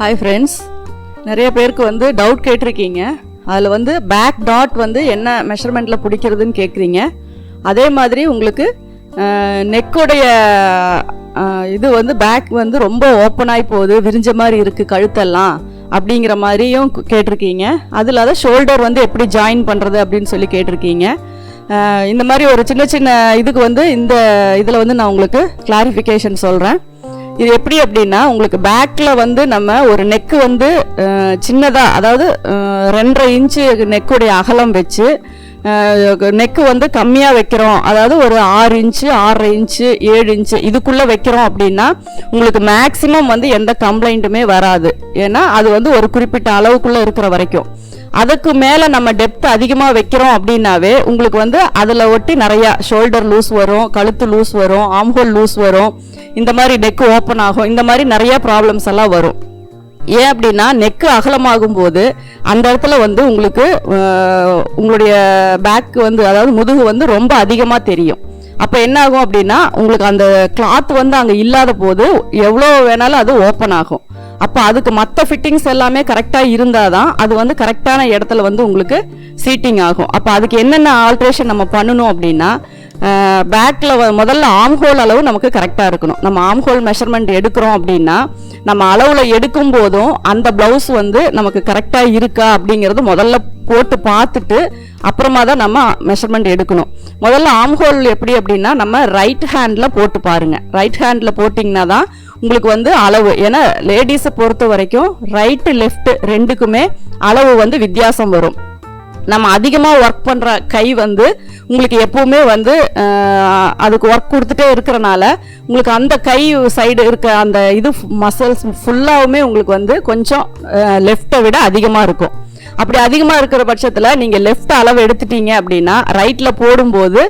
Hi friends நிறைய பேருக்கு வந்து டவுட் கேட்டிருக்கீங்க. அதில் வந்து பேக் டாட் வந்து என்ன மெஷர்மெண்ட்டில் பிடிக்கிறதுன்னு கேட்குறீங்க அதே மாதிரி உங்களுக்கு நெக்கோடைய இது வந்து பேக் வந்து ரொம்ப ஓப்பனாகி போகுது விரிஞ்ச மாதிரி இருக்குது கழுத்தெல்லாம் அப்படிங்கிற மாதிரியும் கேட்டிருக்கீங்க. அது இல்லாத ஷோல்டர் வந்து எப்படி ஜாயின் பண்ணுறது அப்படின்னு சொல்லி கேட்டிருக்கீங்க. இந்த மாதிரி ஒரு சின்ன சின்ன இதுக்கு வந்து இந்த இதில் வந்து நான் உங்களுக்கு கிளாரிஃபிகேஷன் சொல்கிறேன் இது எப்படி அப்படின்னா உங்களுக்கு பேக்கில் வந்து நம்ம ஒரு நெக்கு வந்து சின்னதாக அதாவது ரெண்டரை இன்ச்சு நெக்குடைய அகலம் வச்சு நெக்கு வந்து கம்மியாக வைக்கிறோம். அதாவது ஒரு ஆறு இன்ச்சு ஆறரை இன்ச்சு ஏழு இன்ச்சு இதுக்குள்ளே வைக்கிறோம் அப்படின்னா உங்களுக்கு மேக்ஸிமம் வந்து எந்த கம்ப்ளைண்ட்டுமே வராது. ஏன்னா அது வந்து ஒரு குறிப்பிட்ட அளவுக்குள்ளே இருக்கிற வரைக்கும். அதுக்கு மேலே நம்ம டெப்த் அதிகமாக வைக்கிறோம் அப்படின்னாவே உங்களுக்கு வந்து அதில் ஒட்டி நிறையா ஷோல்டர் லூஸ் வரும் கழுத்து லூஸ் வரும் ஆம்ஹோல் லூஸ் வரும். இந்த மாதிரி நெக் ஓப்பன் ஆகும். இந்த மாதிரி நிறைய ப்ராப்ளம்ஸ் எல்லாம் வரும். ஏன் அப்படின்னா நெக்கு அகலமாகும் போது அந்த இடத்துல வந்து உங்களுக்கு உங்களுடைய பேக் வந்து அதாவது முதுகு வந்து ரொம்ப அதிகமாக தெரியும். அப்போ என்ன ஆகும் அப்படின்னா உங்களுக்கு அந்த கிளாத் வந்து அங்கே இல்லாத போது எவ்வளோ வேணாலும் அது ஓப்பன் ஆகும். அப்போ அதுக்கு மற்ற ஃபிட்டிங்ஸ் எல்லாமே கரெக்டாக இருந்தால் தான் அது வந்து கரெக்டான இடத்துல வந்து உங்களுக்கு சீட்டிங் ஆகும். அப்போ அதுக்கு என்னென்ன ஆல்ட்ரேஷன் நம்ம பண்ணணும் அப்படின்னா பேக்கில் முதல்ல ஆம்ஹோல் அளவு நமக்கு கரெக்டாக இருக்கணும். நம்ம ஆம்ஹோல் மெஷர்மெண்ட் எடுக்கிறோம் அப்படின்னா நம்ம அளவில் எடுக்கும் போதும் அந்த ப்ளவுஸ் வந்து நமக்கு கரெக்டாக இருக்கா அப்படிங்கிறது முதல்ல போட்டு பார்த்துட்டு அப்புறமா தான் நம்ம மெஷர்மெண்ட் எடுக்கணும். முதல்ல ஆம்ஹோல் எப்படி அப்படின்னா நம்ம ரைட் ஹேண்டில் போட்டு பாருங்கள் ரைட் ஹேண்டில் போட்டிங்கன்னா தான் உங்களுக்கு வந்து அளவு ஏன்னா லேடிஸை பொறுத்த வரைக்கும் ரைட்டு லெஃப்ட் ரெண்டுக்குமே அளவு வந்து வித்தியாசம் வரும். நம்ம அதிகமாக ஒர்க் பண்ணுற கை வந்து உங்களுக்கு எப்போவுமே வந்து அதுக்கு ஒர்க் கொடுத்துட்டே இருக்கிறனால உங்களுக்கு அந்த கை சைடு இருக்க அந்த இது மசில்ஸ் ஃபுல்லாகவுமே உங்களுக்கு வந்து கொஞ்சம் லெஃப்ட்டை விட அதிகமாக இருக்கும். அப்படி அதிகமாக இருக்கிற பட்சத்தில் நீங்கள் லெஃப்ட் அளவு எடுத்துட்டீங்க அப்படின்னா ரைட்டில் போடும்போது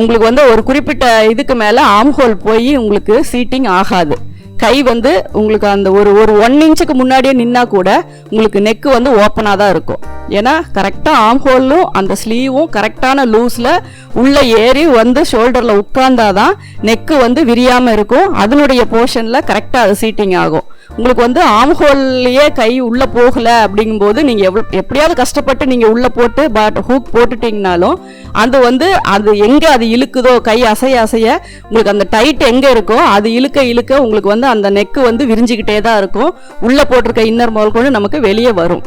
உங்களுக்கு வந்து ஒரு குறிப்பிட்ட இதுக்கு மேலே ஆம்ஹோல் போய் உங்களுக்கு சீட்டிங் ஆகாது. கை வந்து உங்களுக்கு அந்த ஒரு ஒரு ஒன் இன்ச்சுக்கு முன்னாடியே நின்னா கூட உங்களுக்கு நெக்கு வந்து ஓப்பனாக தான் இருக்கும். ஏன்னா கரெக்டாக ஆம் ஹோலும் அந்த ஸ்லீவும் கரெக்டான லூஸில் உள்ளே ஏறி வந்து ஷோல்டரில் உட்கார்ந்தாதான் நெக்கு வந்து விரியாமல் இருக்கும். அதனுடைய போர்ஷனில் கரெக்டாக அது சீட்டிங் ஆகும். உங்களுக்கு வந்து ஆம் ஹோல்லையே கை உள்ளே போகலை அப்படிங்கும்போது நீங்கள் எவ்வளோ எப்படியாவது கஷ்டப்பட்டு நீங்கள் உள்ளே போட்டு பட் ஹூக் போட்டுட்டிங்கனாலும் அது வந்து அது எங்கே அது இழுக்குதோ கை அசைய அசைய உங்களுக்கு அந்த டைட் எங்கே இருக்கோ அது இழுக்க இழுக்க உங்களுக்கு வந்து அந்த நெக்கு வந்து விரிஞ்சுக்கிட்டே தான் இருக்கும். உள்ளே போட்டிருக்க இன்னர் முதல் கொண்டு நமக்கு வெளியே வரும்.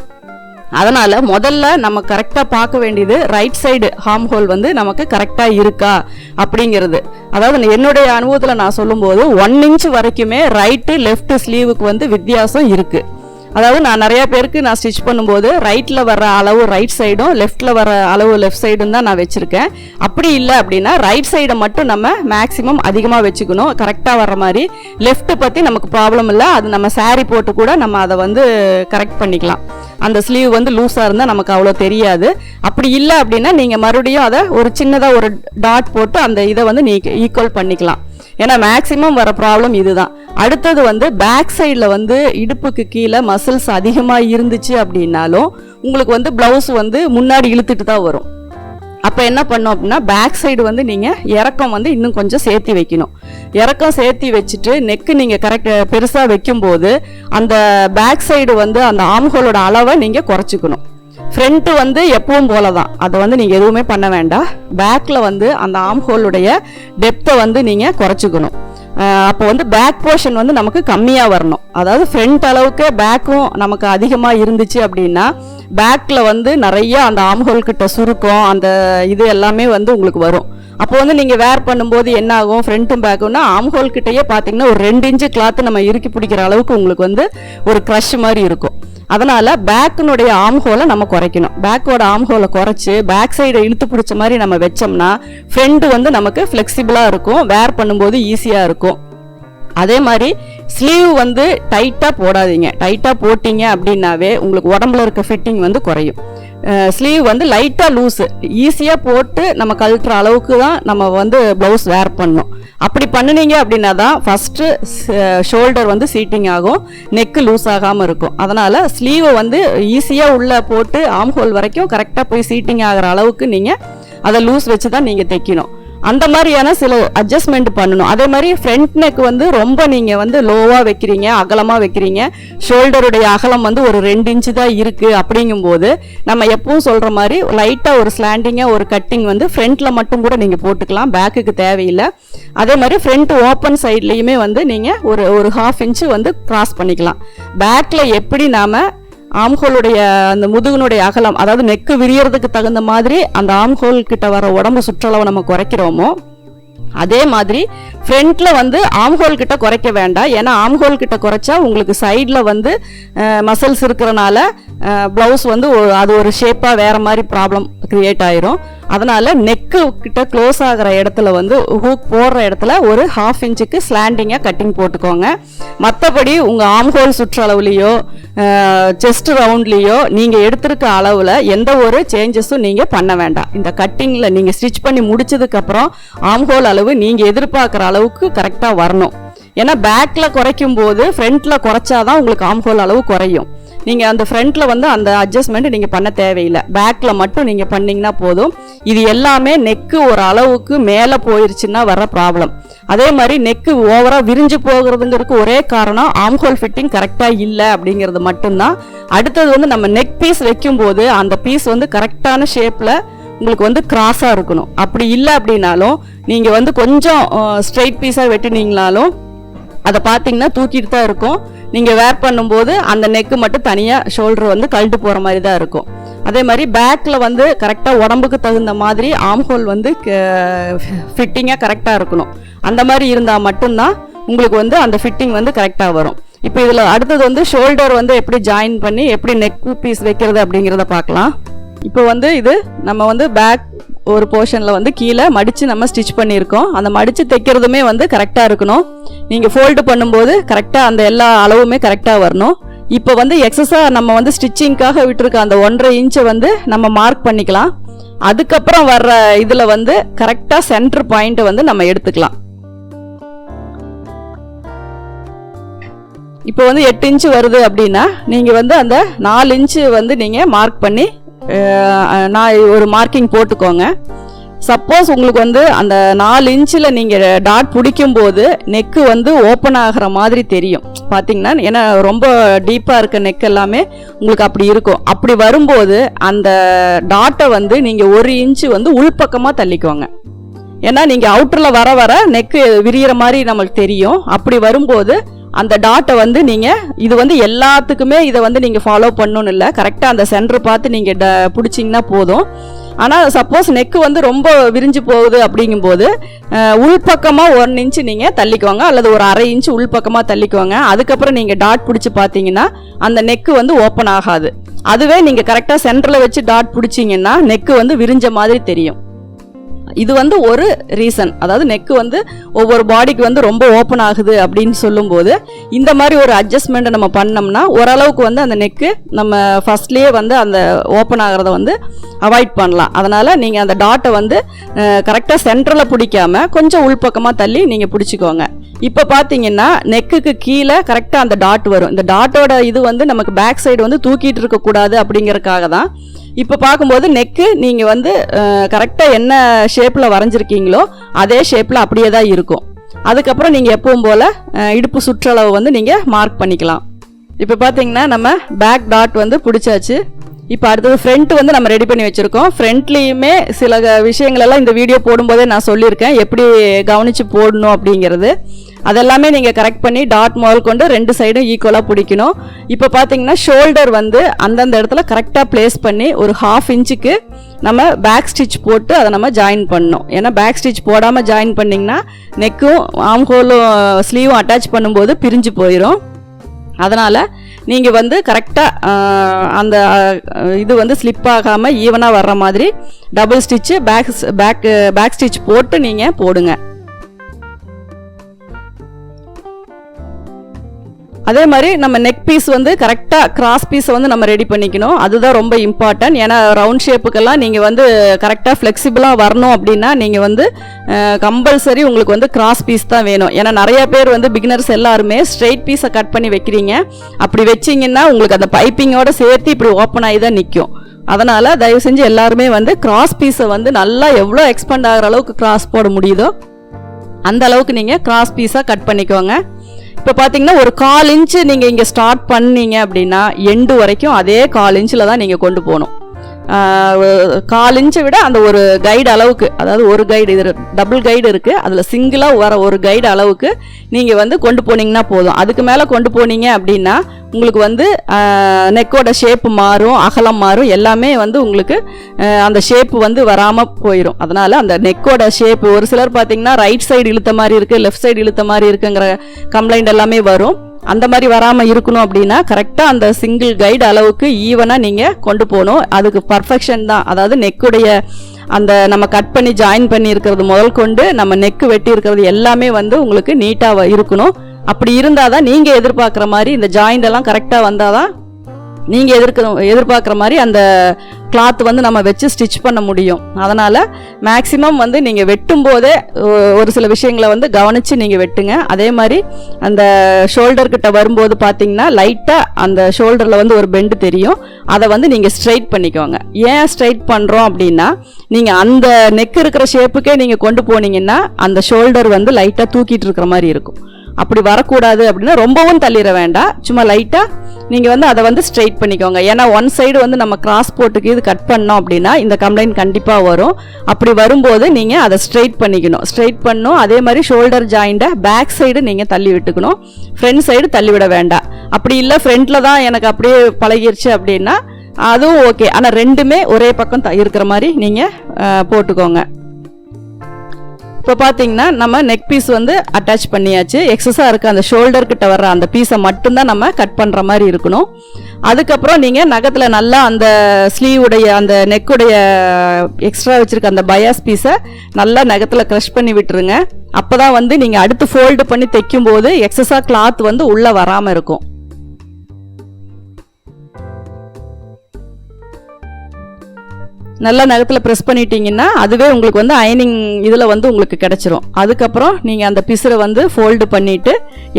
அதனால் முதல்ல நம்ம கரெக்டாக பார்க்க வேண்டியது ரைட் சைடு ஹார்ம் ஹோல் வந்து நமக்கு கரெக்டாக இருக்கா அப்படிங்கிறது. அதாவது என்னுடைய அனுபவத்தில் நான் சொல்லும்போது ஒன் இன்ச் வரைக்குமே ரைட்டு லெஃப்ட் ஸ்லீவுக்கு வந்து வித்தியாசம் இருக்குது அதாவது நான் நிறையா பேருக்கு நான் ஸ்டிச் பண்ணும்போது ரைட்டில் வர அளவு ரைட் சைடும் லெஃப்ட்டில் வர அளவு லெஃப்ட் சைடும் தான் நான் வச்சுருக்கேன். அப்படி இல்லை அப்படின்னா ரைட் சைடை மட்டும் நம்ம மேக்ஸிமம் அதிகமாக வச்சுக்கணும். கரெக்டாக வர மாதிரி லெஃப்ட்டு பற்றி நமக்கு ப்ராப்ளம் இல்லை. அது நம்ம சாரீ போட்டு கூட நம்ம அதை வந்து கரெக்ட் பண்ணிக்கலாம். அந்த ஸ்லீவ் வந்து லூஸாக இருந்தால் நமக்கு அவ்வளோ தெரியாது. அப்படி இல்லை அப்படின்னா நீங்கள் மறுபடியும் அதை ஒரு சின்னதாக ஒரு டாட் போட்டு அந்த இதை வந்து நீ ஈக்குவல் பண்ணிக்கலாம். ஏன்னா மேக்ஸிமம் வர ப்ராப்ளம் இதுதான். அடுத்தது வந்து பேக் சைடில் வந்து இடுப்புக்கு கீழே மசில்ஸ் அதிகமாக இருந்துச்சு அப்படின்னாலும் உங்களுக்கு வந்து ப்ளவுஸ் வந்து முன்னாடி இழுத்துட்டு தான் வரும். அப்போ என்ன பண்ணோம் அப்படின்னா பேக் சைடு வந்து நீங்கள் இறக்கம் வந்து இன்னும் கொஞ்சம் சேர்த்தி வைக்கணும். இறக்கம் சேர்த்தி வச்சுட்டு நெக்கு நீங்கள் கரெக்ட் பெருசாக வைக்கும்போது அந்த பேக் சைடு வந்து அந்த ஆம்ஹோலோட அளவை நீங்கள் குறைச்சிக்கணும். ஃப்ரண்ட்டு வந்து எப்பவும் போல தான் அதை வந்து நீங்கள் எதுவுமே பண்ண வேண்டாம். பேக்கில் வந்து அந்த ஆம்ஹோலுடைய டெப்த்தை வந்து நீங்கள் குறைச்சிக்கணும். அப்போ வந்து பேக் போர்ஷன் வந்து நமக்கு கம்மியாக வரணும். அதாவது ஃப்ரண்ட் அளவுக்கு பேக்கும் நமக்கு அதிகமாக இருந்துச்சு அப்படின்னா பேக்கில் வந்து நிறைய அந்த ஆம்ஹோல் கிட்ட சுருக்கம் அந்த இது எல்லாமே வந்து உங்களுக்கு வரும். அப்போ வந்து நீங்கள் வேர் பண்ணும்போது என்ன ஆகும்? ஃப்ரண்ட்டும் பேக்கும்னா ஆம்ஹோல் கிட்டேயே பார்த்தீங்கன்னா ஒரு ரெண்டு இன்ச்சு கிளாத்து நம்ம இறுக்கி பிடிக்கிற அளவுக்கு உங்களுக்கு வந்து ஒரு க்ரஷ் மாதிரி இருக்கும். அதனால் பேக்கினுடைய ஆம்ஹோலை நம்ம குறைக்கணும். பேக்கோட ஆம்ஹோலை குறைச்சி பேக் சைடை இழுத்து பிடிச்ச மாதிரி நம்ம வச்சோம்னா ஃப்ரெண்டு வந்து நமக்கு ஃப்ளெக்சிபிளாக இருக்கும். வேர் பண்ணும்போது ஈஸியாக இருக்கும். அதே மாதிரி ஸ்லீவ் வந்து டைட்டாக போடாதீங்க. டைட்டாக போட்டிங்க அப்படின்னாவே உங்களுக்கு உடம்புல இருக்க ஃபிட்டிங் வந்து குறையும். ஸ்லீவ் வந்து லைட்டாக லூஸு ஈஸியாக போட்டு நம்ம கழட்டுற அளவுக்கு தான் நம்ம வந்து ப்ளவுஸ் வேர் பண்ணணும். அப்படி பண்ணுனீங்க அப்படின்னா தான் ஃபஸ்ட்டு ஷோல்டர் வந்து சீட்டிங் ஆகும். நெக்கு லூஸ் ஆகாமல் இருக்கும். அதனால் ஸ்லீவை வந்து ஈஸியாக உள்ளே போட்டு ஆம் ஹோல் வரைக்கும் கரெக்டாக போய் சீட்டிங் ஆகிற அளவுக்கு நீங்கள் அதை லூஸ் வச்சு தான் நீங்கள் தைக்கணும். அந்த மாதிரியான சில அட்ஜஸ்ட்மெண்ட் பண்ணணும். அதே மாதிரி ஃப்ரண்ட் நெக் வந்து ரொம்ப நீங்கள் வந்து லோவாக வைக்கிறீங்க அகலமாக வைக்கிறீங்க. ஷோல்டருடைய அகலம் வந்து ஒரு ரெண்டு இன்ச்சு தான் இருக்குது அப்படிங்கும்போது நம்ம எப்பவும் சொல்கிற மாதிரி லைட்டாக ஒரு ஸ்லாண்டிங்காக ஒரு கட்டிங் வந்து ஃப்ரண்ட்டில் மட்டும் கூட நீங்கள் போட்டுக்கலாம். பேக்குக்கு தேவையில்லை. அதே மாதிரி ஃப்ரண்ட் ஓப்பன் சைட்லேயுமே வந்து நீங்கள் ஒரு ஒரு ஹாஃப் இன்ச்சு வந்து கிராஸ் பண்ணிக்கலாம். பேக்கில் எப்படி நாம் ஆம்ஹோலுடைய அந்த முதுகுனுடைய அகலம் அதாவது நெக்கு விரியறதுக்கு தகுந்த மாதிரி அந்த ஆம்ஹோல் கிட்ட வர உடம்பு சுற்றளவை நம்ம குறைக்கிறோமோ அதே மாதிரி ஃப்ரண்ட்ல வந்து ஆம்ஹோல் கிட்ட குறைக்க வேண்டாம். ஏன்னா ஆம்ஹோல் கிட்ட குறைச்சா உங்களுக்கு சைடில் வந்து மசில்ஸ் இருக்கிறனால ப்ளவுஸ் வந்து அது ஒரு ஷேப்பாக வேற மாதிரி ப்ராப்ளம் கிரியேட் ஆயிரும். அதனால் நெக்கு கிட்ட க்ளோஸ் ஆகிற இடத்துல வந்து ஹூக் போடுற இடத்துல ஒரு ஹாஃப் இன்ச்சுக்கு ஸ்லாண்டிங்காக கட்டிங் போட்டுக்கோங்க. மற்றபடி உங்கள் ஆம்ஹோல் சுற்றளவுலேயோ செஸ்ட் ரவுண்ட்லேயோ நீங்கள் எடுத்திருக்க அளவில் எந்த ஒரு சேஞ்சஸும் நீங்கள் பண்ண வேண்டாம். இந்த கட்டிங்கில் நீங்கள் ஸ்டிச் பண்ணி முடிச்சதுக்கப்புறம் ஆம்ஹோல் அளவு நீங்கள் எதிர்பார்க்குற அளவுக்கு கரெக்டாக வரணும். ஏன்னா பேக்கில் குறைக்கும் போது ஃப்ரண்ட்டில் குறைச்சாதான் உங்களுக்கு ஆம்ஹோல் அளவு குறையும். நீங்கள் அந்த ஃப்ரண்ட்டில் வந்து அந்த அட்ஜஸ்ட்மெண்ட் நீங்கள் பண்ண தேவையில்லை. பேக்கில் மட்டும் நீங்கள் பண்ணிங்கன்னா போதும். இது எல்லாமே நெக்கு ஒரு அளவுக்கு மேலே போயிருச்சுன்னா வர ப்ராப்ளம் அதே மாதிரி நெக்கு ஓவராக விரிஞ்சு போகிறதுங்கிறதுக்கு ஒரே காரணம் ஆம்ஹோல் ஃபிட்டிங் கரெக்டாக இல்லை அப்படிங்கிறது மட்டும்தான். அடுத்தது வந்து நம்ம நெக் பீஸ் வைக்கும்போது அந்த பீஸ் வந்து கரெக்டான ஷேப்பில் உங்களுக்கு வந்து கிராஸாக இருக்கணும். அப்படி இல்லை அப்படின்னாலும் நீங்கள் வந்து கொஞ்சம் ஸ்ட்ரைட் பீஸாக வெட்டினீங்கனாலும் அதை பார்த்தீங்கன்னா தூக்கிட்டு தான் இருக்கும். நீங்கள் வேர் பண்ணும்போது அந்த நெக்கு மட்டும் தனியாக ஷோல்டர் வந்து கழட்டு போகிற மாதிரி தான் இருக்கும். அதே மாதிரி பேக்கில் வந்து கரெக்டாக உடம்புக்கு தகுந்த மாதிரி ஆம்ஹோல் வந்து ஃபிட்டிங்காக கரெக்டாக இருக்கணும். அந்த மாதிரி இருந்தால் மட்டும்தான் உங்களுக்கு வந்து அந்த ஃபிட்டிங் வந்து கரெக்டாக வரும். இப்போ இதில் அடுத்தது வந்து ஷோல்டர் வந்து எப்படி ஜாயின் பண்ணி எப்படி நெக் பீஸ் வைக்கிறது அப்படிங்கிறத பார்க்கலாம். இப்போ வந்து இது நம்ம வந்து பேக் ஒரு போர்ஷனில் வந்து கீழே மடித்து நம்ம ஸ்டிச் பண்ணியிருக்கோம். அந்த மடித்து தைக்கிறதுமே வந்து கரெக்டாக இருக்கணும். நீங்கள் ஃபோல்டு பண்ணும்போது கரெக்டாக அந்த எல்லா அளவுமே கரெக்டாக வரணும். இப்போ வந்து எக்ஸஸாக நம்ம வந்து ஸ்டிச்சிங்க்காக விட்டுருக்க அந்த ஒன்றரை இன்ச்சை வந்து நம்ம மார்க் பண்ணிக்கலாம். அதுக்கப்புறம் வர்ற இதில் வந்து கரெக்டாக சென்டர் பாயிண்ட்டை வந்து நம்ம எடுத்துக்கலாம். இப்போ வந்து எட்டு இன்ச்சு வருது அப்படின்னா நீங்கள் வந்து அந்த நாலு இன்ச்சு வந்து நீங்கள் மார்க் பண்ணி நான் ஒரு மார்க்கிங் போட்டுக்கோங்க. சப்போஸ் உங்களுக்கு வந்து அந்த நாலு இன்ச்சில் நீங்கள் டாட் பிடிக்கும் போது நெக்கு வந்து ஓப்பன் ஆகிற மாதிரி தெரியும். பார்த்தீங்கன்னா ஏன்னா ரொம்ப டீப்பாக இருக்க நெக் எல்லாமே உங்களுக்கு அப்படி இருக்கும். அப்படி வரும்போது அந்த டாட்டை வந்து நீங்கள் ஒரு இன்ச்சு வந்து உள்பக்கமாக தள்ளிக்கோங்க. ஏன்னா நீங்கள் அவுட்டரில் வர வர நெக்கு விரிகிற மாதிரி நம்மளுக்கு தெரியும். அப்படி வரும்போது அந்த டாட்டை வந்து நீங்கள் இது வந்து எல்லாத்துக்குமே இதை வந்து நீங்கள் ஃபாலோ பண்ணணும்னு இல்லை. கரெக்டாக அந்த சென்டர் பார்த்து நீங்கள் ட பிடிச்சிங்கன்னா போதும். ஆனால் சப்போஸ் நெக்கு வந்து ரொம்ப விரிஞ்சு போகுது அப்படிங்கும்போது உள்பக்கமாக ஒன் இன்ச்சு நீங்கள் தள்ளிக்குவாங்க அல்லது ஒரு அரை இன்ச்சு உள்பக்கமாக தள்ளிக்குவாங்க. அதுக்கப்புறம் நீங்கள் டாட் பிடிச்சி பார்த்தீங்கன்னா அந்த நெக்கு வந்து ஓப்பன் ஆகாது. அதுவே நீங்கள் கரெக்டாக சென்டரில் வச்சு டாட் பிடிச்சிங்கன்னா நெக்கு வந்து விரிஞ்ச மாதிரி தெரியும். இது வந்து ஒரு ரீசன் அதாவது நெக்கு வந்து ஒவ்வொரு பாடிக்கு வந்து ரொம்ப ஓப்பன் ஆகுது அப்படின்னு சொல்லும்போது இந்த மாதிரி ஒரு அட்ஜஸ்ட்மெண்ட்டை நம்ம பண்ணோம்னா ஓரளவுக்கு வந்து அந்த நெக்கு நம்ம ஃபஸ்ட்லேயே வந்து அந்த ஓப்பன் ஆகிறத வந்து அவாய்ட் பண்ணலாம். அதனால் நீங்கள் அந்த டாட்டை வந்து கரெக்டாக சென்டரில் பிடிக்காம கொஞ்சம் உள்பக்கமாக தள்ளி நீங்கள் பிடிச்சிக்கோங்க. இப்போ பார்த்தீங்கன்னா நெக்குக்கு கீழே கரெக்டாக அந்த டாட் வரும். இந்த டாட்டோட இது வந்து நமக்கு பேக் சைடு வந்து தூக்கிட்டு இருக்கக்கூடாது அப்படிங்கிறதுக்காக தான் இப்போ பார்க்கும்போது நெக்கு நீங்கள் வந்து கரெக்டாக என்ன ஷேப்பில் வரைஞ்சிருக்கீங்களோ அதே ஷேப்பில் அப்படியே தான் இருக்கும். அதுக்கப்புறம் நீங்கள் எப்பவும் போல் இடுப்பு சுற்றளவு வந்து நீங்கள் மார்க் பண்ணிக்கலாம். இப்போ பார்த்தீங்கன்னா நம்ம பேக் டாட் வந்து பிடிச்சாச்சு. இப்போ அடுத்தது ஃப்ரண்ட் வந்து நம்ம ரெடி பண்ணி வச்சுருக்கோம். ஃப்ரண்ட்லேயுமே சில க- இந்த வீடியோ போடும்போதே நான் சொல்லியிருக்கேன். எப்படி கவனித்து போடணும் அப்படிங்கிறது. அதெல்லாமே நீங்கள் கரெக்ட் பண்ணி டாட் முதல் கொண்டு ரெண்டு சைடும் ஈக்குவலாக பிடிக்கணும். இப்போ பார்த்தீங்கன்னா ஷோல்டர் வந்து அந்தந்த இடத்துல கரெக்டாக ப்ளேஸ் பண்ணி ஒரு ஹாஃப் இன்ச்சுக்கு நம்ம பேக் ஸ்டிச் போட்டு அதை நம்ம ஜாயின் பண்ணணும். ஏன்னா பேக் ஸ்டிச் போடாமல் ஜாயின் பண்ணிங்கன்னா நெக்கும் ஆம்ஹோலும் ஸ்லீவும் அட்டாச் பண்ணும்போது பிரிஞ்சு போயிடும் அதனால் நீங்கள் வந்து கரெக்டாக அந்த இது வந்து ஸ்லிப் ஆகாமல் ஈவனாக வர்ற மாதிரி double stitch back back back stitch போட்டு நீங்கள் போடுங்க. அதே மாதிரி நம்ம நெக் பீஸ் வந்து கரெக்டாக கிராஸ் பீஸை வந்து நம்ம ரெடி பண்ணிக்கணும். அதுதான் ரொம்ப இம்பார்ட்டன்ட் ஏன்னா ரவுண்ட் ஷேப்புக்கெல்லாம் நீங்கள் வந்து கரெக்டாக ஃப்ளெக்சிபிளாக வரணும் அப்படின்னா நீங்கள் வந்து கம்பல்சரி உங்களுக்கு வந்து கிராஸ் பீஸ் தான் வேணும். ஏன்னா நிறைய பேர் வந்து பிகினர்ஸ் எல்லாருமே ஸ்ட்ரெயிட் பீஸை கட் பண்ணி வைக்கிறீங்க. அப்படி வச்சிங்கன்னா உங்களுக்கு அந்த பைப்பிங்கோட சேர்த்து இப்படி ஓப்பன் ஆகி தான் நிற்கும் அதனால் தயவு செஞ்சு எல்லாருமே வந்து கிராஸ் பீஸை வந்து நல்லா எவ்வளோ எக்ஸ்பெண்ட் ஆகிற அளவுக்கு கிராஸ் போட முடியுதோ அந்த அளவுக்கு நீங்கள் கிராஸ் பீஸாக கட் பண்ணிக்கோங்க. இப்போ பார்த்தீங்கன்னா ஒரு கால் இன்ச்சு நீங்கள் இங்கே ஸ்டார்ட் பண்ணீங்க அப்படின்னா எண்டு வரைக்கும் அதே கால் இன்ச்சில் தான் நீங்கள் கொண்டு போகணும். கால் இன்ச்சை விட அந்த ஒரு கைடு அளவுக்கு அதாவது ஒரு கைடு இது டபுள் கைடு இருக்குது அதில் சிங்கிளாக வர ஒரு கைடு அளவுக்கு நீங்கள் வந்து கொண்டு போனீங்கன்னா போதும். அதுக்கு மேலே கொண்டு போனீங்க அப்படின்னா உங்களுக்கு வந்து நெக்கோட ஷேப் மாறும் அகலம் மாறும் எல்லாமே வந்து உங்களுக்கு அந்த ஷேப்பு வந்து வராமல் போயிடும் அதனால் அந்த நெக்கோட ஷேப்பு ஒரு சிலர் பார்த்தீங்கன்னா ரைட் சைடு இழுத்த மாதிரி இருக்குது லெஃப்ட் சைடு இழுத்த மாதிரி இருக்குங்கிற கம்ப்ளைண்ட் எல்லாமே வரும். அந்த மாதிரி வராமல் இருக்கணும் அப்படின்னா கரெக்டாக அந்த சிங்கிள் கைடு அளவுக்கு ஈவனாக நீங்கள் கொண்டு போகணும். அதுக்கு பர்ஃபெக்ஷன் தான். அதாவது நெக்குடைய அந்த நம்ம கட் பண்ணி ஜாயின் பண்ணி இருக்கிறது முதல் கொண்டு நம்ம நெக்கு வெட்டி இருக்கிறது எல்லாமே வந்து உங்களுக்கு நீட்டாக இருக்கணும். அப்படி இருந்தால் தான் நீங்கள் எதிர்பார்க்குற மாதிரி இந்த ஜாயிண்ட் எல்லாம் கரெக்டாக வந்தால் தான் நீங்கள் எதிர்க்கிற எதிர்பார்க்குற மாதிரி அந்த கிளாத் வந்து நம்ம வச்சு ஸ்டிச் பண்ண முடியும். அதனால் மேக்ஸிமம் வந்து நீங்கள் வெட்டும் போதே ஒரு சில விஷயங்களை வந்து கவனித்து நீங்கள் வெட்டுங்க. அதே மாதிரி அந்த ஷோல்டர்கிட்ட வரும்போது பார்த்தீங்கன்னா லைட்டாக அந்த ஷோல்டரில் வந்து ஒரு பெண்டு தெரியும். அதை வந்து நீங்கள் ஸ்ட்ரைட் பண்ணிக்கோங்க. ஏன் ஸ்ட்ரைட் பண்ணுறோம் அப்படின்னா நீங்கள் அந்த நெக் இருக்கிற ஷேப்புக்கே நீங்கள் கொண்டு போனீங்கன்னா அந்த ஷோல்டர் வந்து லைட்டாக தூக்கிட்டு இருக்கிற மாதிரி இருக்கும். அப்படி வரக்கூடாது அப்படின்னா ரொம்பவும் தள்ளிட வேண்டாம். சும்மா லைட்டாக நீங்கள் வந்து அதை வந்து ஸ்ட்ரைட் பண்ணிக்கோங்க. ஏன்னா ஒன் சைடு வந்து நம்ம கிராஸ் போட்டுக்கு இது கட் பண்ணோம் அப்படின்னா இந்த கம்ப்ளைண்ட் கண்டிப்பாக வரும். அப்படி வரும்போது நீங்கள் அதை ஸ்ட்ரைட் பண்ணிக்கணும். ஸ்ட்ரைட் பண்ணும். அதே மாதிரி ஷோல்டர் ஜாயிண்ட்டை பேக் சைடு நீங்கள் தள்ளி விட்டுக்கணும். ஃப்ரண்ட் சைடு தள்ளி விட வேண்டாம். அப்படி இல்லை ஃப்ரண்ட்டில் தான் எனக்கு அப்படியே பழகிருச்சு அப்படின்னா அதுவும் ஓகே ஆனால் ரெண்டுமே ஒரே பக்கம் த- இருக்கிற மாதிரி நீங்கள் போட்டுக்கோங்க. இப்போ பார்த்தீங்கன்னா நம்ம நெக் பீஸ் வந்து அட்டாச் பண்ணியாச்சு. எக்ஸஸாக இருக்க அந்த ஷோல்டர் கிட்ட வர்ற அந்த பீஸை மட்டும்தான் நம்ம கட் பண்ணுற மாதிரி இருக்கணும். அதுக்கப்புறம் நீங்கள் நகத்தில் நல்லா அந்த ஸ்லீவுடைய அந்த நெக்குடைய எக்ஸ்ட்ரா வச்சுருக்க அந்த பயாஸ் பீஸை நல்லா நகத்தில் க்ரஷ் பண்ணி விட்டுருங்க. அப்போ தான் வந்து நீங்கள் அடுத்து ஃபோல்டு பண்ணி தைக்கும் போது எக்ஸஸாக கிளாத் வந்து உள்ளே வராமல் இருக்கும். நல்லா நகத்தில் ப்ரெஸ் பண்ணிட்டீங்கன்னா அதுவே உங்களுக்கு வந்து அயனிங் இதில் வந்து உங்களுக்கு கிடச்சிரும். அதுக்கப்புறம் நீங்கள் அந்த பிசுரை வந்து ஃபோல்டு பண்ணிவிட்டு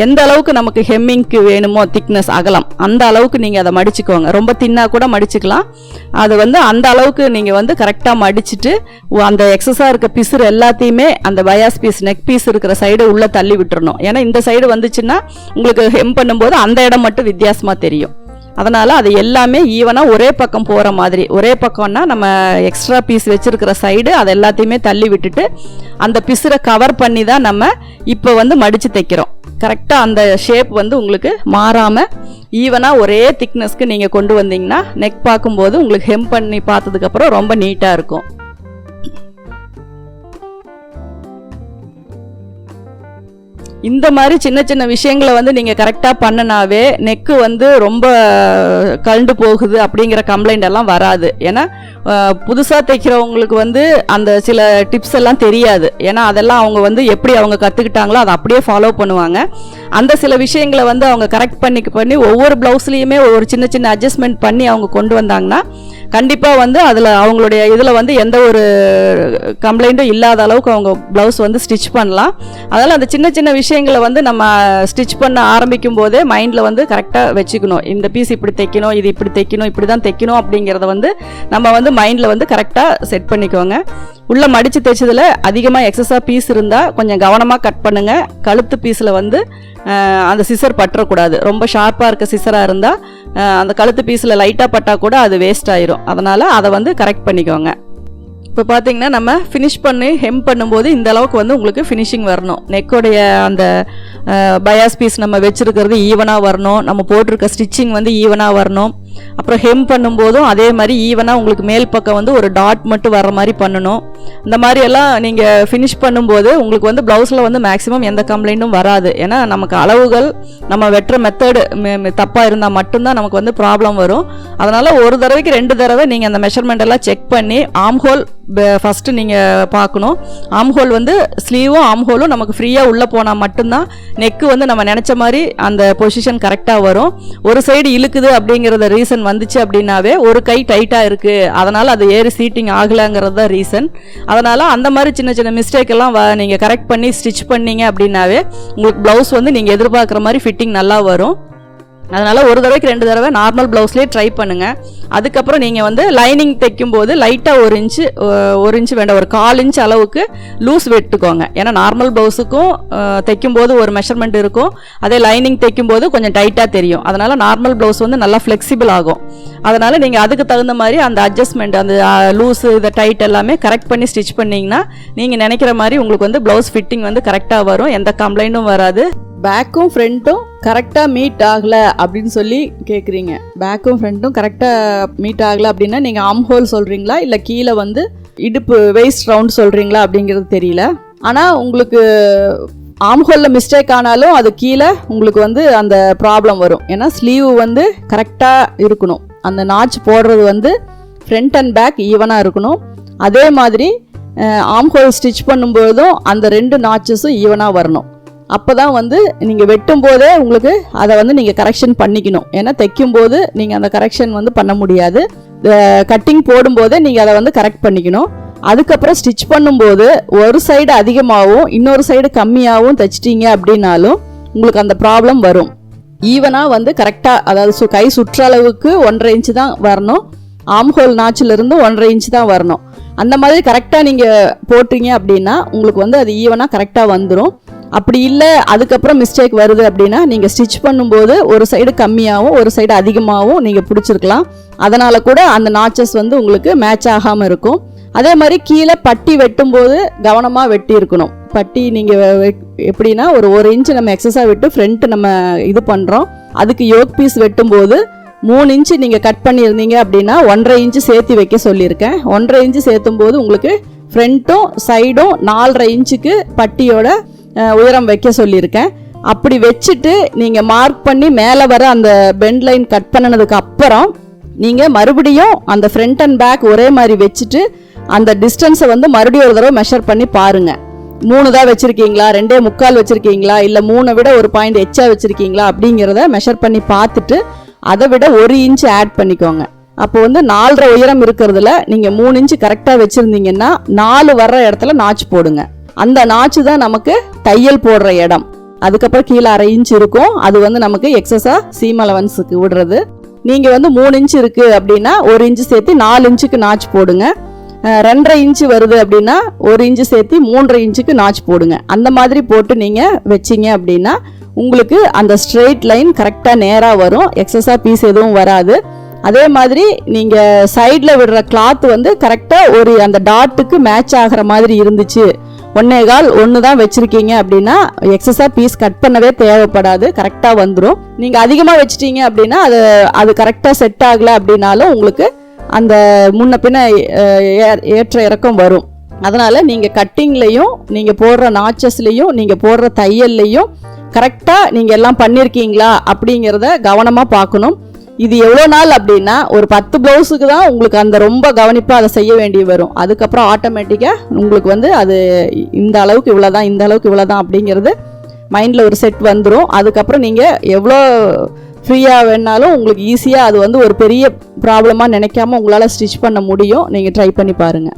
எந்த அளவுக்கு நமக்கு ஹெம்மிங்க்கு வேணுமோ திக்னஸ் அகலம் அந்த அளவுக்கு நீங்கள் அதை மடிச்சுக்கோங்க. ரொம்ப தின்னாக கூட மடிச்சுக்கலாம். அது வந்து அந்த அளவுக்கு நீங்கள் வந்து கரெக்டாக மடிச்சுட்டு அந்த எக்ஸஸாக இருக்க பிசுறு எல்லாத்தையுமே அந்த பயாஸ் பீஸ் நெக் பீஸ் இருக்கிற சைடு உள்ளே தள்ளி விட்டுறணும். ஏன்னா இந்த சைடு வந்துச்சுன்னா உங்களுக்கு ஹெம் பண்ணும்போது அந்த இடம் மட்டும் வித்தியாசமாக தெரியும். அதனால் அது எல்லாமே ஈவனாக ஒரே பக்கம் போகிற மாதிரி. ஒரே பக்கம்னா நம்ம எக்ஸ்ட்ரா பீஸ் வச்சுருக்கிற சைடு அது எல்லாத்தையுமே தள்ளி விட்டுட்டு அந்த பிசுரை கவர் பண்ணி தான் நம்ம இப்போ வந்து மடித்து தைக்கிறோம். கரெக்டாக அந்த ஷேப் வந்து உங்களுக்கு மாறாமல் ஈவனாக ஒரே திக்னஸ்க்கு நீங்கள் கொண்டு வந்தீங்கன்னா நெக் பார்க்கும்போது உங்களுக்கு ஹெம் பண்ணி பார்த்ததுக்கப்புறம் ரொம்ப நீட்டாக இருக்கும். இந்த மாதிரி சின்ன சின்ன விஷயங்களை வந்து நீங்கள் கரெக்டாக பண்ணனாவே நெக்கு வந்து ரொம்ப கழண்டு போகுது அப்படிங்கிற கம்ப்ளைண்ட் எல்லாம் வராது. ஏன்னா புதுசாக தைக்கிறவங்களுக்கு வந்து அந்த சில டிப்ஸ் எல்லாம் தெரியாது. ஏன்னா அதெல்லாம் அவங்க வந்து எப்படி அவங்க கற்றுக்கிட்டாங்களோ அதை அப்படியே ஃபாலோ பண்ணுவாங்க. அந்த சில விஷயங்களை வந்து அவங்க கரெக்ட் பண்ணி பண்ணி ஒவ்வொரு ப்ளவுஸ்லேயுமே ஒரு சின்ன சின்ன அட்ஜஸ்ட்மெண்ட் பண்ணி அவங்க கொண்டு வந்தாங்கன்னா கண்டிப்பாக வந்து அதில் அவங்களுடைய இதில் வந்து எந்த ஒரு கம்ப்ளைண்ட்டும் இல்லாத அளவுக்கு அவங்க ப்ளவுஸ் வந்து ஸ்டிச் பண்ணலாம். அதனால் அந்த சின்ன சின்ன விஷயம் விஷயங்களை வந்து நம்ம ஸ்டிச் பண்ண ஆரம்பிக்கும் போதே மைண்டில் வந்து கரெக்டாக வச்சுக்கணும். இந்த பீஸ் இப்படி தைக்கணும் இது இப்படி தைக்கணும் இப்படி தான் தைக்கணும் அப்படிங்கிறத வந்து நம்ம வந்து மைண்டில் வந்து கரெக்டாக செட் பண்ணிக்கோங்க. உள்ளே மடித்து தைச்சதில் அதிகமாக எக்ஸஸாக பீஸ் இருந்தால் கொஞ்சம் கவனமாக கட் பண்ணுங்கள் கழுத்து பீஸில் வந்து அந்த சிசர் பற்றக்கூடாது. ரொம்ப ஷார்ப்பாக இருக்க சிசராக இருந்தால் அந்த கழுத்து பீஸில் லைட்டாக பட்டால் கூட அது வேஸ்ட் ஆயிரும். அதனால் அதை வந்து கரெக்ட் பண்ணிக்கோங்க. இப்போ பார்த்தீங்கன்னா நம்ம ஃபினிஷ் பண்ணி ஹெம் பண்ணும்போது இந்த அளவுக்கு வந்து உங்களுக்கு ஃபினிஷிங் வரணும். நெக்கோடைய அந்த பயாஸ் பீஸ் நம்ம வச்சுருக்கிறது ஈவனாக வரணும். நம்ம போட்டிருக்க ஸ்டிச்சிங் வந்து ஈவனாக வரணும். அப்புறம் ஹெம் பண்ணும்போதும் அதே மாதிரி ஈவனாக உங்களுக்கு மேல் பக்கம் வந்து ஒரு டாட் மட்டும் வர மாதிரி பண்ணணும். இந்த மாதிரி எல்லாம் நீங்கள் ஃபினிஷ் பண்ணும்போது உங்களுக்கு வந்து ப்ளவுஸில் வந்து மேக்ஸிமம் எந்த கம்ப்ளைண்ட்டும் வராது. ஏன்னா நமக்கு அளவுகள் நம்ம வெட்டுற மெத்தடு தப்பாக இருந்தால் மட்டும்தான் நமக்கு வந்து ப்ராப்ளம் வரும். அதனால் ஒரு தடவைக்கு ரெண்டு தடவை நீங்கள் அந்த மெஷர்மெண்ட் எல்லாம் செக் பண்ணி ஆம் ஹோல் ஃபஸ்ட்டு நீங்கள் பார்க்கணும். ஆம் ஹோல் வந்து ஸ்லீவும் ஆம் ஹோலும் நமக்கு ஃப்ரீயாக உள்ளே போனால் மட்டும்தான் நெக்கு வந்து நம்ம நினச்ச மாதிரி அந்த பொசிஷன் கரெக்டாக வரும். ஒரு சைடு இழுக்குது அப்படிங்கிறத ரீசன் வந்துச்சு அப்படின்னாவே ஒரு கை டைட்டாக இருக்குது அதனால் அது ஏறி சீட்டிங் ஆகலைங்கிறது தான் ரீசன் அதனால் அந்த மாதிரி சின்ன சின்ன மிஸ்டேக் எல்லாம் வ நீங்கள் கரெக்ட் பண்ணி ஸ்டிச் பண்ணீங்க அப்படின்னாவே உங்களுக்கு ப்ளவுஸ் வந்து நீங்கள் எதிர்பார்க்குற மாதிரி ஃபிட்டிங் நல்லா வரும். அதனால் ஒரு தடவைக்கு ரெண்டு தடவை நார்மல் ப்ளவுஸ்லேயே ட்ரை பண்ணுங்கள் அதுக்கப்புறம் நீங்கள் வந்து லைனிங் தைக்கும்போது லைட்டாக ஒரு இன்ச்சு ஒரு இன்ச்சு வேண்டாம் ஒரு கால் இன்ச் அளவுக்கு லூஸ் விட்டுக்கோங்க. ஏன்னா நார்மல் ப்ளவுஸுக்கும் தைக்கும்போது ஒரு மெஷர்மெண்ட் இருக்கும். அதே லைனிங் தைக்கும்போது கொஞ்சம் டைட்டாக தெரியும். அதனால் நார்மல் ப்ளவுஸ் வந்து நல்லா ஃப்ளெக்சிபிள் ஆகும். அதனால் நீங்கள் அதுக்கு தகுந்த மாதிரி அந்த அட்ஜஸ்ட்மெண்ட் அந்த லூஸு இதை டைட் எல்லாமே கரெக்ட் பண்ணி ஸ்டிச் பண்ணிங்கன்னா நீங்கள் நினைக்கிற மாதிரி உங்களுக்கு வந்து ப்ளவுஸ் ஃபிட்டிங் வந்து கரெக்டாக வரும். எந்த கம்ப்ளைண்ட்டும் வராது. பேக்கும் ஃப்ரண்ட்டும் கரெக்டாக மீட் ஆகலை அப்படின்னு சொல்லி கேட்குறீங்க பேக்கும் ஃப்ரண்ட்டும் கரெக்டாக மீட் ஆகலை அப்படின்னா நீங்கள் ஆம் ஹோல் சொல்கிறீங்களா இல்லை கீழே வந்து இடுப்பு வெயிஸ்ட் ரவுண்ட் சொல்கிறீங்களா அப்படிங்கிறது தெரியல. ஆனால் உங்களுக்கு ஆம்ஹோலில் மிஸ்டேக் ஆனாலும் அது கீழே உங்களுக்கு வந்து அந்த ப்ராப்ளம் வரும். ஏன்னா ஸ்லீவ் வந்து கரெக்டாக இருக்கணும். அந்த நாச் போடுறது வந்து ஃப்ரண்ட் அண்ட் பேக் ஈவனாக இருக்கணும். அதே மாதிரி ஆம்ஹோல் ஸ்டிச் பண்ணும்போதும் அந்த ரெண்டு நாச்சஸும் ஈவனாக வரணும். அப்போ தான் வந்து நீங்கள் வெட்டும் போதே உங்களுக்கு அதை வந்து நீங்கள் கரெக்ஷன் பண்ணிக்கணும். ஏன்னா தைக்கும் போது நீங்கள் அந்த கரெக்ஷன் வந்து பண்ண முடியாது. கட்டிங் போடும்போதே நீங்கள் அதை வந்து கரெக்ட் பண்ணிக்கணும். அதுக்கப்புறம் ஸ்டிச் பண்ணும்போது ஒரு சைடு அதிகமாகவும் இன்னொரு சைடு கம்மியாகவும் தைச்சிட்டிங்க அப்படின்னாலும் உங்களுக்கு அந்த ப்ராப்ளம் வரும். ஈவனாக வந்து கரெக்டாக அதாவது சு கை சுற்றளவுக்கு ஒன்றரை இன்ச்சு தான் வரணும். ஆம்ஹோல் நாச்சிலிருந்து ஒன்றரை இன்ச்சு தான் வரணும். அந்த மாதிரி கரெக்டாக நீங்கள் போட்டீங்க அப்படின்னா உங்களுக்கு வந்து அது ஈவனாக கரெக்டாக வந்துடும் அப்படி இல்லை அதுக்கப்புறம் மிஸ்டேக் வருது அப்படின்னா நீங்கள் ஸ்டிச் பண்ணும்போது ஒரு சைடு கம்மியாகவும் ஒரு சைடு அதிகமாகவும் நீங்கள் பிடிச்சிருக்கலாம். அதனால் கூட அந்த நாச்சஸ் வந்து உங்களுக்கு மேட்ச் ஆகாமல் இருக்கும். அதே மாதிரி கீழே பட்டி வெட்டும்போது கவனமாக வெட்டி இருக்கணும் பட்டி நீங்கள் எப்படின்னா ஒரு ஒரு இன்ச்சு நம்ம எக்ஸஸாக விட்டு ஃப்ரண்ட் நம்ம இது பண்ணுறோம் அதுக்கு யோக் பீஸ் வெட்டும்போது மூணு இன்ச்சு நீங்கள் கட் பண்ணியிருந்தீங்க அப்படின்னா ஒன்றரை இன்ச்சு சேர்த்து வைக்க சொல்லியிருக்கேன். ஒன்றரை இன்ச்சு சேர்த்தும் போது உங்களுக்கு ஃப்ரண்ட்டும் சைடும் நாலரை இன்ச்சுக்கு பட்டியோட உயரம் வைக்க சொல்லியிருக்கேன். அப்படி வச்சுட்டு நீங்கள் மார்க் பண்ணி மேலே வர அந்த பெண்ட் லைன் கட் பண்ணினதுக்கு அப்புறம் நீங்கள் மறுபடியும் அந்த ஃப்ரண்ட் அண்ட் பேக் ஒரே மாதிரி வச்சுட்டு அந்த டிஸ்டன்ஸை வந்து மறுபடியும் ஒரு தடவை மெஷர் பண்ணி பாருங்கள் மூணு தான் வச்சுருக்கீங்களா? ரெண்டே முக்கால் வச்சுருக்கீங்களா? இல்லை மூணை விட ஒரு பாயிண்ட் எச்சா வச்சுருக்கீங்களா? அப்படிங்கிறத மெஷர் பண்ணி பார்த்துட்டு அதை விட ஒரு இன்ச் ஆட் பண்ணிக்கோங்க. அப்போ வந்து நாலரை உயரம் இருக்கிறதுல நீங்கள் மூணு இன்ச்சு கரெக்டாக வச்சுருந்தீங்கன்னா நாலு வர்ற இடத்துல நாச்சு போடுங்க. அந்த நாச்சு தான் நமக்கு தையல் போடுற இடம். அதுக்கப்புறம் கீழே அரை இன்ச் இருக்கும். அது வந்து நமக்கு எக்ஸஸாக சீம் அலவன்ஸுக்கு விடுறது. நீங்கள் வந்து மூணு இன்ச் இருக்குது அப்படின்னா ஒரு இன்ச்சு சேர்த்து நாலு இன்ச்சுக்கு நாச்சு போடுங்க. ரெண்டரை இன்ச்சு வருது அப்படின்னா ஒரு இன்ச்சு சேர்த்து மூன்றரை இன்ச்சுக்கு நாச்சு போடுங்க. அந்த மாதிரி போட்டு நீங்கள் வச்சீங்க அப்படின்னா உங்களுக்கு அந்த ஸ்ட்ரெயிட் லைன் கரெக்டாக நேராக வரும். எக்ஸஸாக பீஸ் எதுவும் வராது. அதே மாதிரி நீங்கள் சைடில் விடுற கிளாத் வந்து கரெக்டாக ஒரு அந்த டாட்டுக்கு மேட்ச் ஆகிற மாதிரி இருந்துச்சு. ஒன்னே கால் ஒன்று தான் வச்சுருக்கீங்க அப்படின்னா எக்ஸஸாக பீஸ் கட் பண்ணவே தேவைப்படாது. கரெக்டாக வந்துடும் நீங்கள் அதிகமாக வச்சிட்டீங்க அப்படின்னா அது அது கரெக்டாக செட் ஆகலை அப்படின்னாலும் உங்களுக்கு அந்த முன்ன பின்ன ஏற்ற இறக்கம் வரும். அதனால் நீங்கள் கட்டிங்லேயும் நீங்கள் போடுற நாச்சஸ்லேயும் நீங்கள் போடுற தையல்லையும் கரெக்டாக நீங்கள் எல்லாம் பண்ணியிருக்கீங்களா அப்படிங்கிறத கவனமாக பார்க்கணும். இது எவ்வளோ நாள் அப்படின்னா ஒரு பத்து ப்ளவுஸுக்கு தான் உங்களுக்கு அந்த ரொம்ப கவனிப்பாக அதை செய்ய வேண்டி வரும். அதுக்கப்புறம் ஆட்டோமேட்டிக்காக உங்களுக்கு வந்து அது இந்த அளவுக்கு இவ்வளோ தான் இந்த அளவுக்கு இவ்வளோ தான் அப்படிங்கிறது மைண்டில் ஒரு செட் வந்துடும் அதுக்கப்புறம் நீங்கள் எவ்வளோ ஃப்ரீயாக வேணாலும் உங்களுக்கு ஈஸியாக அது வந்து ஒரு பெரிய ப்ராப்ளமாக நினைக்காம உங்களால் ஸ்டிச் பண்ண முடியும். நீங்கள் ட்ரை பண்ணி பாருங்கள்